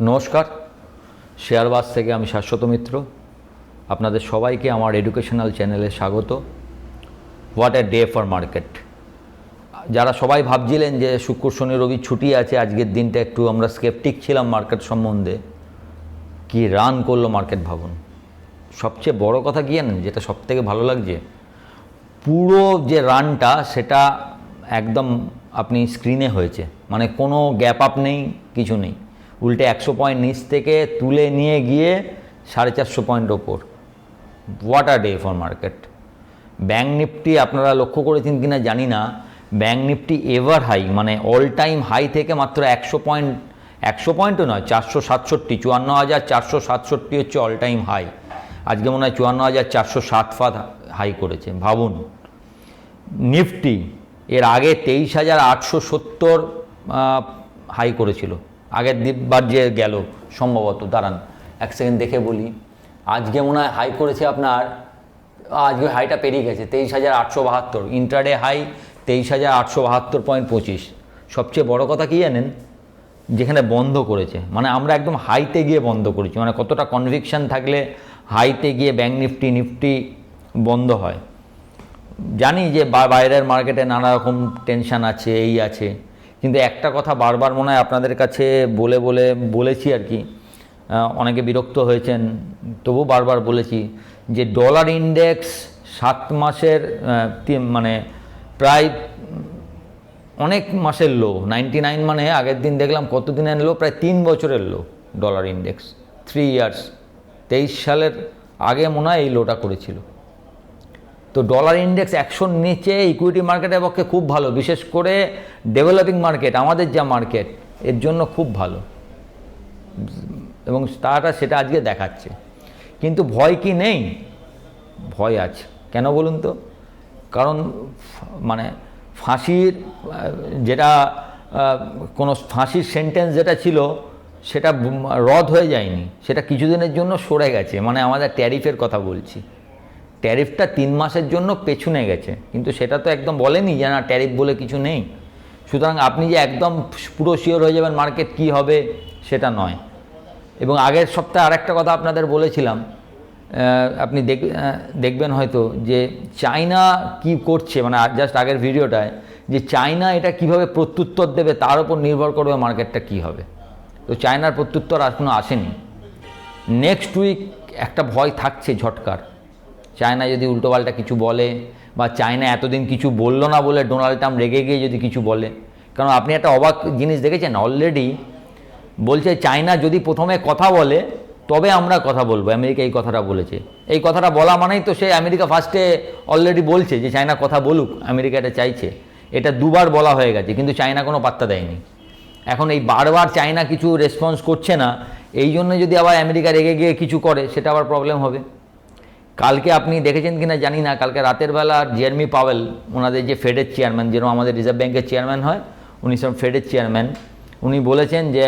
নমস্কার। শেয়ারবাস থেকে আমি শাশ্বত মিত্র। আপনাদের সবাইকে আমার এডুকেশনাল চ্যানেলে স্বাগত। What a day for market যারা সবাই ভাবছিলেন যে শুক্র, শনি, রবি ছুটি আছে, আজকের দিনটা একটু আমরা স্কেপটিক ছিলাম মার্কেট সম্বন্ধে। কি রান করল মার্কেট ভাবুন। সবচেয়ে বড় কথা কি জানেন, যেটা সবথেকে ভালো লাগছে? পুরো যে রানটা সেটা একদম আপনি স্ক্রিনে হয়েছে। মানে কোনো গ্যাপ আপ নেই, কিছু নেই। উল্টে একশো পয়েন্ট নিচ থেকে তুলে নিয়ে গিয়ে সাড়ে চারশো পয়েন্ট ওপর। What are day for market bank Nifty আপনারা লক্ষ্য করেছেন কিনা জানি না। ব্যাঙ্ক নিফটি এভার হাই মানে অল টাইম হাই থেকে মাত্র একশো পয়েন্ট একশো পয়েন্টও নয়, চারশো সাতষট্টি, চুয়ান্ন হাজার চারশো সাতষট্টি হচ্ছে অল টাইম হাই আজকে মনে হয় চুয়ান্ন হাজার চারশো সাত ফাত হাই করেছে, ভাবুন। নিফটি এর আগে তেইশ হাজার আটশো সত্তর হাই করেছিল। আগের দিনবার যে গেল, সম্ভবত, দাঁড়ান, এক সেকেন্ড দেখে বলি। আজকে মনে হয় হাই করেছে আপনার, আজকে হাইটা পেরিয়ে গেছে, তেইশ হাজার আটশো বাহাত্তর ইন্টারডে হাই তেইশ হাজার আটশো বাহাত্তর পয়েন্ট পঁচিশ। সবচেয়ে বড় কথা কী জানেন? যেখানে বন্ধ করেছে মানে আমরা একদম হাইতে গিয়ে বন্ধ করেছি মানে কতটা কনভিকশন থাকলে হাইতে গিয়ে ব্যাঙ্ক নিফটি নিফটি বন্ধ হয়। জানি যে বাইরের মার্কেটে নানা রকম টেনশান আছে, এই আছে। কিন্তু একটা কথা বারবার মনে হয় আপনাদের কাছে বলে বলে বলেছি আর কি অনেকে বিরক্ত হয়েছেন, তবু বারবার বলেছি যে ডলার ইন্ডেক্স সাত মাসের মানে প্রায় অনেক মাসের লো নাইনটি নাইন মানে আগের দিন দেখলাম কত দিনের লো প্রায় তিন বছরের low dollar index three years তেইশ সালের আগে মনে হয় এই লোটা করেছিল। তো ডলার ইন্ডেক্স একশোর নিচে ইকুইটি মার্কেটের পক্ষে খুব ভালো, বিশেষ করে ডেভেলপিং মার্কেট আমাদের যা মার্কেট এর জন্য খুব ভালো। এবং তারা সেটা আজকে দেখাচ্ছে। কিন্তু ভয় কি নেই? ভয় আছে। কেন বলুন তো? কারণ মানে ফাঁসির, যেটা কোনো ফাঁসির সেন্টেন্স যেটা ছিল, সেটা রদ হয়ে যায়নি। সেটা কিছুদিনের জন্য সরে গেছে। মানে আমাদের ট্যারিফের কথা বলছি। ট্যারিফটা তিন মাসের জন্য পেছনে গেছে। কিন্তু সেটা তো একদম বলেনি যে না, ট্যারিফ বলে কিছু নেই। সুতরাং আপনি যে একদম পুরো শিওর হয়ে যাবেন মার্কেট কি হবে, সেটা নয়। এবং আগের সপ্তাহে আরেকটা কথা আপনাদের বলেছিলাম আপনি দেখ দেখবেন হয়তো যে চায়না কি করছে মানে জাস্ট আগের ভিডিওটায়, যে চায়না এটা কীভাবে প্রত্যুত্তর দেবে, তার উপর নির্ভর করবে মার্কেটটা কি হবে। তো চায়নার প্রত্যুত্তর এখনও আসেনি। নেক্সট উইক একটা ভয় থাকছে ঝটকার। চায়না যদি উল্টোপাল্টা কিছু বলে বা চায়না এতদিন কিছু বলল না বলে ডোনাল্ড ট্রাম্প রেগে গিয়ে যদি কিছু বলে, কারণ আপনি একটা অবাক জিনিস দেখেছেন অলরেডি বলছে চায়না যদি প্রথমে কথা বলে, তবে আমরা কথা বলব, আমেরিকা এই কথাটা বলেছে। এই কথাটা বলা মানেই তো সে আমেরিকা ফার্স্টে অলরেডি বলছে যে চায়না কথা বলুক, আমেরিকা এটা চাইছে। এটা দুবার বলা হয়ে গেছে, কিন্তু চায়না কোনো পাত্তা দেয়নি। এখন এই বারবার চায়না কিছু রেসপন্স করছে না, এই জন্য যদি আবার আমেরিকা রেগে গিয়ে কিছু করে, সেটা আবার প্রবলেম হবে। কালকে আপনি দেখেছেন কিনা জানি না, কালকে রাতের বেলা জেরমি পাওয়েল, ওনাদের যে ফেডের চেয়ারম্যান যেরকম আমাদের রিজার্ভ ব্যাংকের চেয়ারম্যান হয়, উনি সব ফেডের চেয়ারম্যান উনি বলেছেন যে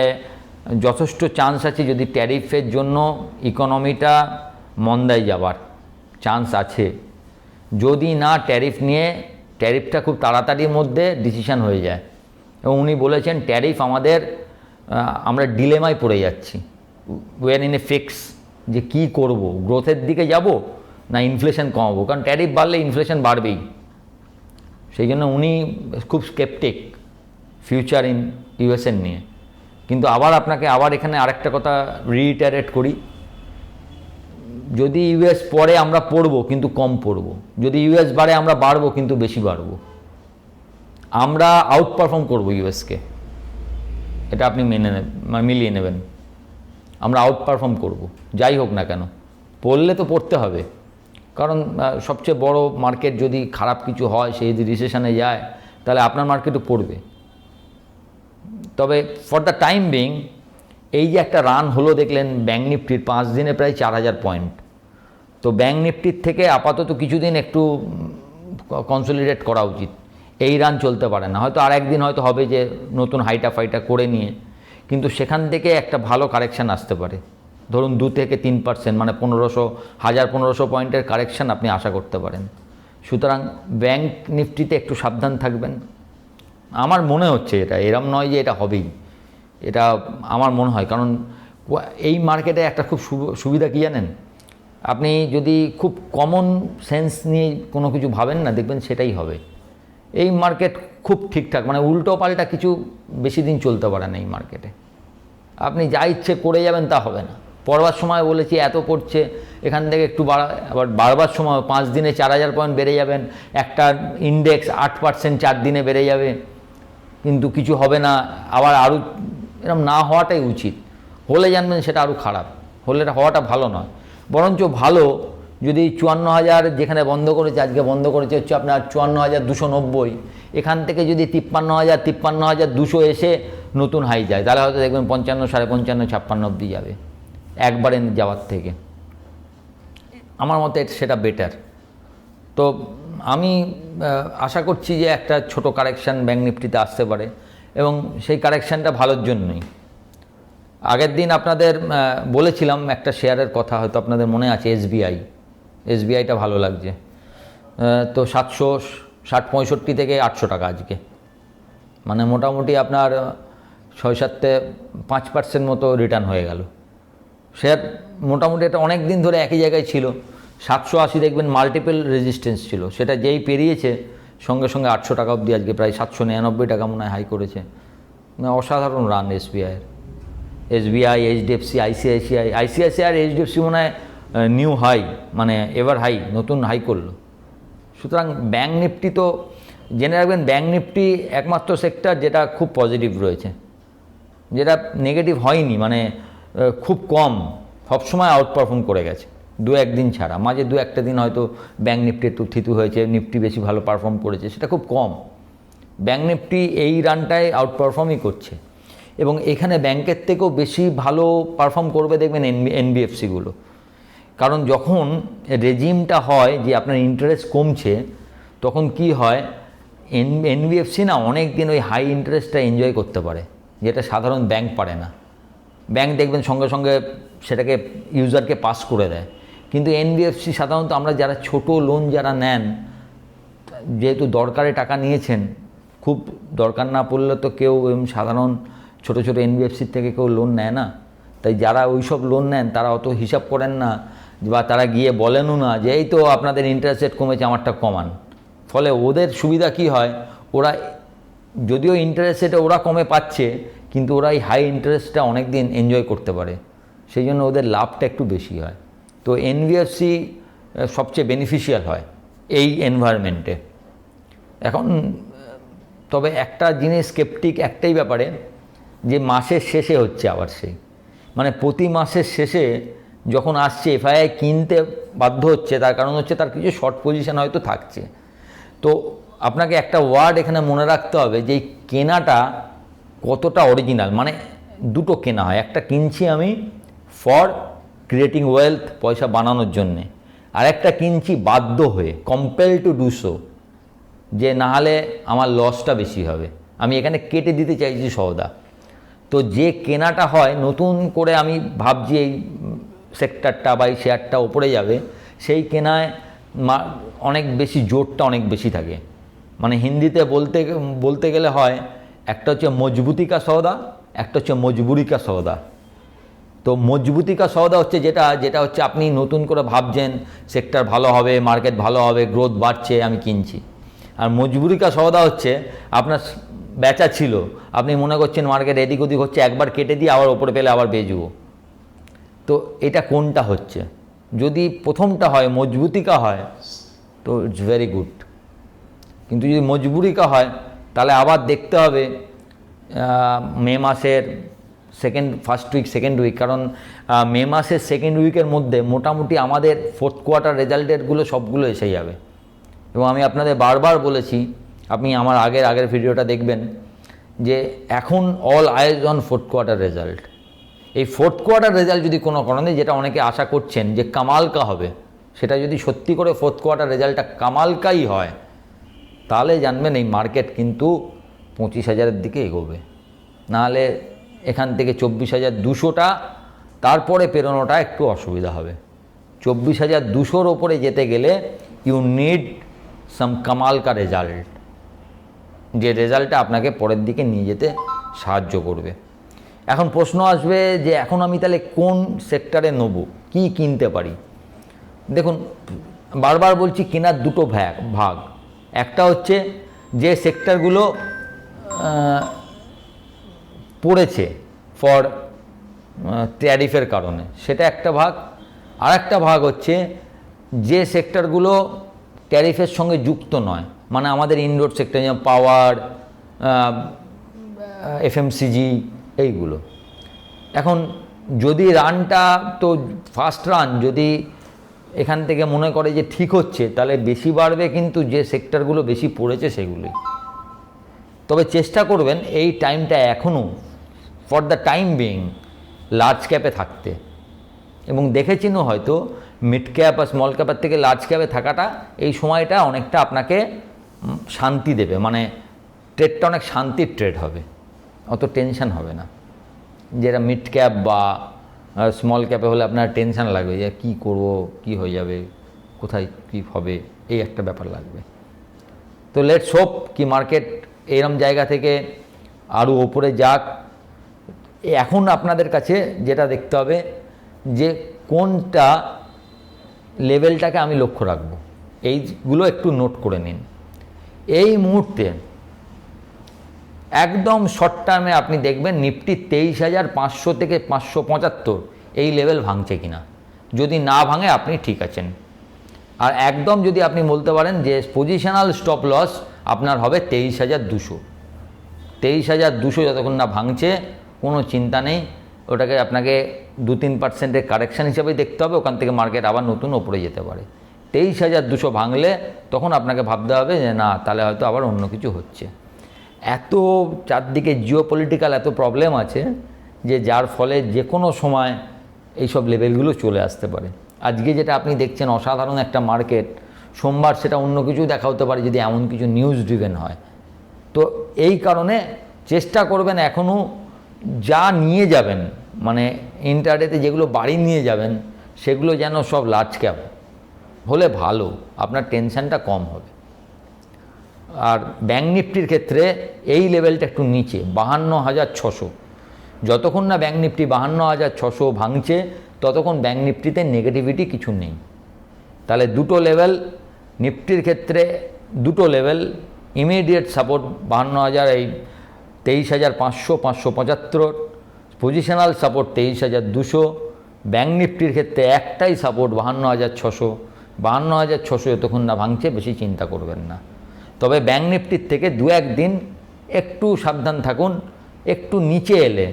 যথেষ্ট চান্স আছে যদি ট্যারিফের জন্য ইকোনমিটা মন্দায় যাবার চান্স আছে। যদি না ট্যারিফ নিয়ে ট্যারিফটা খুব তাড়াতাড়ির মধ্যে ডিসিশন হয়ে যায়। এবং উনি বলেছেন ট্যারিফ আমাদের আমরা ডিলেমায় পড়ে যাচ্ছি। ওয়ার ইন এ ফিক্স যে কি করব? গ্রোথের দিকে যাব না ইনফ্লেশন কমাবো? কারণ ট্যারিফ বাড়লে ইনফ্লেশন বাড়বেই। সেই জন্য উনি খুব স্কেপটিক ফিউচার ইন ইউএসএর নিয়ে। কিন্তু আবার আপনাকে আবার এখানে আরেকটা কথা রিইটারেট করি। যদি ইউএস পরে আমরা পড়ব, কিন্তু কম পড়ব। যদি ইউএস বাড়ে, আমরা বাড়বো, কিন্তু বেশি বাড়বো। আমরা আউট পারফর্ম করব ইউএসকে এটা আপনি মেনে নেবেন মিলিয়ে নেবেন। আমরা আউট পারফর্ম করব, যাই হোক না কেন। পড়লে তো পড়তে হবে। কারণ সবচেয়ে বড় মার্কেট যদি খারাপ কিছু হয়, সে যদি রিসেশনে যায়, তাহলে আপনার মার্কেটও পড়বে। তবে ফর দ্য টাইম বিং এই যে একটা রান হলো, দেখলেন ব্যাঙ্ক নিফটির পাঁচ দিনে প্রায় চার হাজার পয়েন্ট তো ব্যাঙ্ক নিফটির থেকে আপাতত কিছুদিন একটু কনসলিডেট করা উচিত। এই রান চলতে পারে না। হয়তো আর একদিন হয়তো হবে যে নতুন হাইটা ফাইটা করে নিয়ে কিন্তু সেখান থেকে একটা ভালো কারেকশান আসতে পারে। ধরুন দু থেকে তিন পার্সেন্ট মানে পনেরোশো, হাজার পনেরোশো পয়েন্টের কারেকশান আপনি আশা করতে পারেন। সুতরাং ব্যাংক নিফটিতে একটু সাবধান থাকবেন। আমার মনে হচ্ছে এটা, এরম নয় যে এটা হবেই। এটা আমার মনে হয়, কারণ এই মার্কেটে একটা খুব সুবিধা কী জানেন? আপনি যদি খুব কমন সেন্স নিয়ে কোনো কিছু ভাবেন না, দেখবেন সেটাই হবে। এই মার্কেট খুব ঠিকঠাক মানে উল্টো পাল্টা কিছু বেশি দিন চলতে পারে না এই মার্কেটে আপনি যা ইচ্ছে করে যাবেন তা হবে না। পড়বার সময় বলেছি, এত করছে এখান থেকে একটু বাড়া আবার বাড়বার সময়, পাঁচ দিনে চার হাজার পয়েন্ট বেড়ে যাবেন, একটা ইন্ডেক্স আট পার্সেন্ট চার দিনে বেড়ে যাবে। কিন্তু কিছু হবে না, আবার আরও এরকম না হওয়াটাই উচিত। হলে জানবেন সেটা আরও খারাপ। হলে হওয়াটা ভালো নয়। বরঞ্চ ভালো যদি চুয়ান্ন হাজার যেখানে বন্ধ করেছে, আজকে বন্ধ করেছে, হচ্ছে আপনার চুয়ান্ন হাজার দুশো নব্বই। এখান থেকে যদি তিপ্পান্ন হাজার তিপ্পান্ন হাজার দুশো এসে নতুন হাই যায়, তাহলে হয়তো দেখবেন পঞ্চান্ন সাড়ে পঞ্চান্ন, ছাপ্পান্ন অব্দি যাবে, একবারে যাওয়ার থেকে। আমার মতে সেটা বেটার তো আমি আশা করছি যে একটা ছোট কারেকশান ব্যাঙ্ক নিফটিতে আসতে পারে, এবং সেই কারেকশানটা ভালোর জন্যই। আগের দিন আপনাদের বলেছিলাম একটা শেয়ারের কথা, হয়তো আপনাদের মনে আছে এসবিআই এসবিআইটা ভালো লাগছে। তো সাতশো ষাট পঁয়ষট্টি থেকে আটশো টাকা আজকে। মানে মোটামুটি আপনার ছয় সাততে পাঁচ পার্সেন্ট মতো রিটার্ন হয়ে গেল। শেয়ার মোটামুটি এটা অনেক দিন ধরে একই জায়গায় ছিল। সাতশো আশি দেখবেন মাল্টিপল রেজিস্ট্যান্স ছিল। সেটা যেই পেরিয়েছে, সঙ্গে সঙ্গে আটশো টাকা অবধি আজকে প্রায় সাতশো নিরানব্বই টাকা মনে হয় হাই করেছে। মানে অসাধারণ রান এসবিআইয়ের এসবিআই, এইচডিএফসি, আইসিআইসিআই আইসিআইসিআই আর এইচডিএফসি মনে হয় নিউ হাই মানে এভার হাই নতুন হাই করল। সুতরাং ব্যাঙ্ক নিফটি তো, জেনে রাখবেন ব্যাঙ্ক নিফটি একমাত্র সেক্টর যেটা খুব পজিটিভ রয়েছে। যেটা নেগেটিভ হয়নি মানে খুব কম, সবসময় আউট পারফর্ম করে গেছে, দু একদিন ছাড়া। মাঝে দু একটা দিন হয়তো ব্যাঙ্ক নিফটি একটু থিতু হয়েছে নিফটি বেশি ভালো পারফর্ম করেছে, সেটা খুব কম। ব্যাঙ্ক নিফটি এই রানটায় আউট পারফর্মই করছে। এবং এখানে ব্যাংকের থেকেও বেশি ভালো পারফর্ম করবে দেখবেন এন এনবিএফসিগুলো কারণ যখন রেজিমটা হয় যে আপনার ইন্টারেস্ট কমছে, তখন কি হয়? এন এনবিএফসি না অনেক দিন ওই হাই ইন্টারেস্টটা এনজয় করতে পারে, যেটা সাধারণ ব্যাংক পারে না। ব্যাংক দেখবেন সঙ্গে সঙ্গে সেটাকে ইউজারকে পাস করে দেয়। কিন্তু এনবিএফসি সাধারণত আমরা যারা ছোট লোন যারা নেন, যেহেতু দরকারে টাকা নিয়েছেন, খুব দরকার না পড়লে তো কেউ সাধারণ ছোট ছোট এনবিএফসির থেকে কেউ লোন নেয় না। তাই যারা ওইসব লোন নেন, তারা অত হিসাব করেন না বা তারা গিয়ে বলেনও না যে এই তো আপনাদের ইন্টারেস্ট রেট কমেছে, আমারটা কমান। ফলে ওদের সুবিধা কি হয়? ওরা যদিও ইন্টারেস্ট রেটে ওরা কমে পাচ্ছে, কিন্তু ওরা এই হাই ইন্টারেস্টটা অনেক দিন এনজয় করতে পারে। সেই জন্য ওদের লাভটা একটু বেশি হয়। তো এনবিএফসি সবচেয়ে বেনিফিশিয়াল হয় এই এনভায়রনমেন্টে এখন তবে একটা জিনিস স্কেপটিক একটাই ব্যাপারে, যে মাসের শেষে হচ্ছে আবার সেই। মানে প্রতি মাসের শেষে যখন আসছে এফআইআই কিনতে বাধ্য হচ্ছে, তার কারণ হচ্ছে তার কিছু শর্ট পজিশন হয়তো থাকছে। তো আপনাকে একটা ওয়ার্ড এখানে মনে রাখতে হবে যে কেনাটা কতটা অরিজিনাল মানে দুটো কেনা হয়। একটা কিনছি আমি ফর ক্রিয়েটিং ওয়েলথ পয়সা বানানোর জন্যে। আর একটা কিনছি বাধ্য হয়ে কম্পেল টু ডু সো যে না হলে আমার লসটা বেশি হবে। আমি এখানে কেটে দিতে চাইছি সওদা। তো যে কেনাটা হয়, নতুন করে আমি ভাবছি এই সেক্টরটা বা এই শেয়ারটা ওপরে যাবে, সেই কেনায় অনেক বেশি জোরটা অনেক বেশি থাকে। মানে হিন্দিতে বলতে বলতে গেলে হয়, একটা হচ্ছে মজবুতিকা সওদা, একটা হচ্ছে মজবুরিকা সওদা। তো মজবুতিকা সওদা হচ্ছে যেটা যেটা হচ্ছে আপনি নতুন করে ভাবছেন, সেক্টর ভালো হবে, মার্কেট ভালো হবে, গ্রোথ বাড়ছে, আমি কিনছি। আর মজবুরিকা সওদা হচ্ছে, আপনার বেচা ছিল, আপনি মনে করছেন মার্কেট এদিক ওদিক হচ্ছে, একবার কেটে দিয়ে আবার ওপরে পেলে আবার বেচবো। তো এটা কোনটা হচ্ছে? যদি প্রথমটা হয়, মজবুতিকা হয়, তো ইটস ভেরি গুড কিন্তু যদি মজবুরিকা হয়, তাহলে আবার দেখতে হবে মে মাসের second first week second week কারণ মে মাসের সেকেন্ড উইকের মধ্যে মোটামুটি আমাদের ফোর্থ কোয়ার্টার রেজাল্টেরগুলো সবগুলো এসে যাবে। এবং আমি আপনাদের বারবার বলেছি, আপনি আমার আগের আগের ভিডিওটা দেখবেন, যে এখন অল আয়োজন ফোর্থ কোয়ার্টার রেজাল্ট এই ফোর্থ কোয়ার্টার রেজাল্ট যদি কোনো কারণে, যেটা অনেকে আশা করছেন যে কামালকা হবে, সেটা যদি সত্যি করে ফোর্থ কোয়ার্টার রেজাল্টটা কামালকাই হয়, তাহলে জানবেন এই মার্কেট কিন্তু পঁচিশ হাজারের দিকে এগোবে। নাহলে এখান থেকে চব্বিশ হাজার দুশোটা, তারপরে পেরোনোটা একটু অসুবিধা হবে। চব্বিশ হাজার দুশোর ওপরে যেতে গেলে ইউ নিড সাম কামালকা রেজাল্ট যে রেজাল্টটা আপনাকে পরের দিকে নিয়ে যেতে সাহায্য করবে। এখন প্রশ্ন আসবে যে এখন আমি তাহলে কোন সেক্টরে নেব? কি কিনতে পারি? দেখুন, বারবার বলছি কেনার দুটো ভাগ ভাগ। একটা হচ্ছে যে সেক্টরগুলো পড়েছে ফর ট্যারিফের কারণে, সেটা একটা ভাগ। আর একটা ভাগ হচ্ছে যে সেক্টরগুলো ট্যারিফের সঙ্গে যুক্ত নয় মানে আমাদের ইনডোর সেক্টর যেমন পাওয়ার এফএমসিজি এইগুলো। এখন যদি রানটা তো ফার্স্ট রান যদি এখান থেকে মনে করে যে ঠিক হচ্ছে, তাহলে বেশি বাড়বে কিন্তু যে সেক্টরগুলো বেশি পড়েছে সেগুলি তবে চেষ্টা করবেন এই টাইমটা এখনও for the time being large ক্যাপে থাকতে। এবং দেখেছিনও হয়তো মিড ক্যাপ আর স্মল ক্যাপের থেকে লার্জ ক্যাপে থাকাটা এই সময়টা অনেকটা আপনাকে শান্তি দেবে। মানে ট্রেডটা অনেক শান্তির ট্রেড হবে। অত টেনশন হবে না। যেটা মিড ক্যাপ বা স্মল ক্যাপে হলে আপনার টেনশন লাগবে যে কী করব, কী হয়ে যাবে, কোথায় কী হবে, এই একটা ব্যাপার লাগবে। তো লেটস হোপ কি মার্কেট এরম জায়গা থেকে আরও ওপরে যাক। এখন আপনাদের কাছে যেটা দেখতে হবে যে কোনটা লেভেলটাকে আমি লক্ষ্য রাখব। এইগুলো একটু নোট করে নিন। এই মুহূর্তে একদম শর্ট টার্মে আপনি দেখবেন নিফটি তেইশ হাজার পাঁচশো থেকে পাঁচশো পঁচাত্তর। এই লেভেল ভাঙছে কিনা? যদি না ভাঙে, আপনি ঠিক আছেন। আর একদম যদি আপনি বলতে পারেন যে পজিশনাল স্টপ লস আপনার হবে তেইশ হাজার দুশো। তেইশ হাজার দুশো যতক্ষণ না ভাঙছে, কোনো চিন্তা নেই। ওটাকে আপনাকে দু তিন পার্সেন্টের কারেকশান হিসাবেই দেখতে হবে। ওখান থেকে মার্কেট আবার নতুন ওপরে যেতে পারে। তেইশ হাজার দুশো ভাঙলে তখন আপনাকে ভাবতে হবে যে না, তাহলে হয়তো আবার অন্য কিছু হচ্ছে। এত চারদিকে জিও পলিটিক্যাল এত প্রবলেম আছে যে যার ফলে যে কোনো সময় এইসব লেভেলগুলো চলে আসতে পারে। আজকে যেটা আপনি দেখছেন অসাধারণ একটা মার্কেট সোমবার সেটা অন্য কিছু দেখা হতে পারে যদি এমন কিছু নিউজ ড্রিভেন হয়। তো এই কারণে চেষ্টা করবেন এখনও যা নিয়ে যাবেন মানে ইন্টারনেটে যেগুলো বাড়ি নিয়ে যাবেন, সেগুলো যেন সব লার্জ ক্যাপ হলে ভালো, আপনার টেনশনটা কম হবে। আর ব্যাঙ্ক নিফটির ক্ষেত্রে এই লেভেলটা একটু নিচে, বাহান্ন হাজার ছশো। যতক্ষণ না ব্যাঙ্ক নিফটি বাহান্ন হাজার ছশো ভাঙছে, ততক্ষণ ব্যাঙ্ক নিফটিতে নেগেটিভিটি কিছু নেই। তাহলে দুটো লেভেল, নিফটির ক্ষেত্রে দুটো লেভেল ইমিডিয়েট সাপোর্ট বাহান্ন হাজার, এই তেইশ হাজার পাঁচশো পাঁচশো পঁচাত্তর। পজিশনাল সাপোর্ট তেইশ হাজার দুশো। ব্যাঙ্ক নিফটির ক্ষেত্রে একটাই সাপোর্ট বাহান্ন হাজার ছশো। বাহান্ন হাজার ছশো যতক্ষণ না ভাঙছে, বেশি চিন্তা করবেন না। তবে ব্যাঙ্ক নিফটির থেকে দু একদিন একটু সাবধান থাকুন, একটু নিচে এলে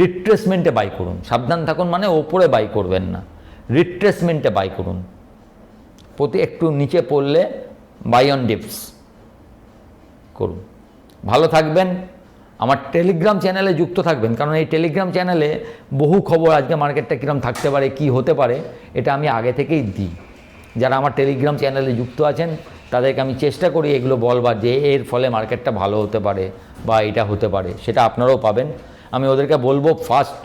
রিট্রেসমেন্টে বাই করুন। সাবধান থাকুন মানে ওপরে বাই করবেন না, রিট্রেসমেন্টে বাই করুন। প্রতি একটু নিচে পড়লে বাই অন ডিপস করুন। ভালো থাকবেন। আমার টেলিগ্রাম চ্যানেলে যুক্ত থাকবেন, কারণ এই টেলিগ্রাম চ্যানেলে বহু খবর আজকে মার্কেটটা কীরকম থাকতে পারে, কি হতে পারে, এটা আমি আগে থেকেই দিই। যারা আমার টেলিগ্রাম চ্যানেলে যুক্ত আছেন তাদেরকে আমি চেষ্টা করি এগুলো বলবার যে এর ফলে মার্কেটটা ভালো হতে পারে বা এটা হতে পারে। সেটা আপনারাও পাবেন। আমি ওদেরকে বলব ফার্স্ট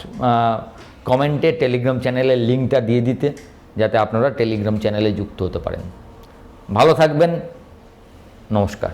কমেন্টে টেলিগ্রাম চ্যানেলের লিঙ্কটা দিয়ে দিতে, যাতে আপনারা টেলিগ্রাম চ্যানেলে যুক্ত হতে পারেন। ভালো থাকবেন। নমস্কার।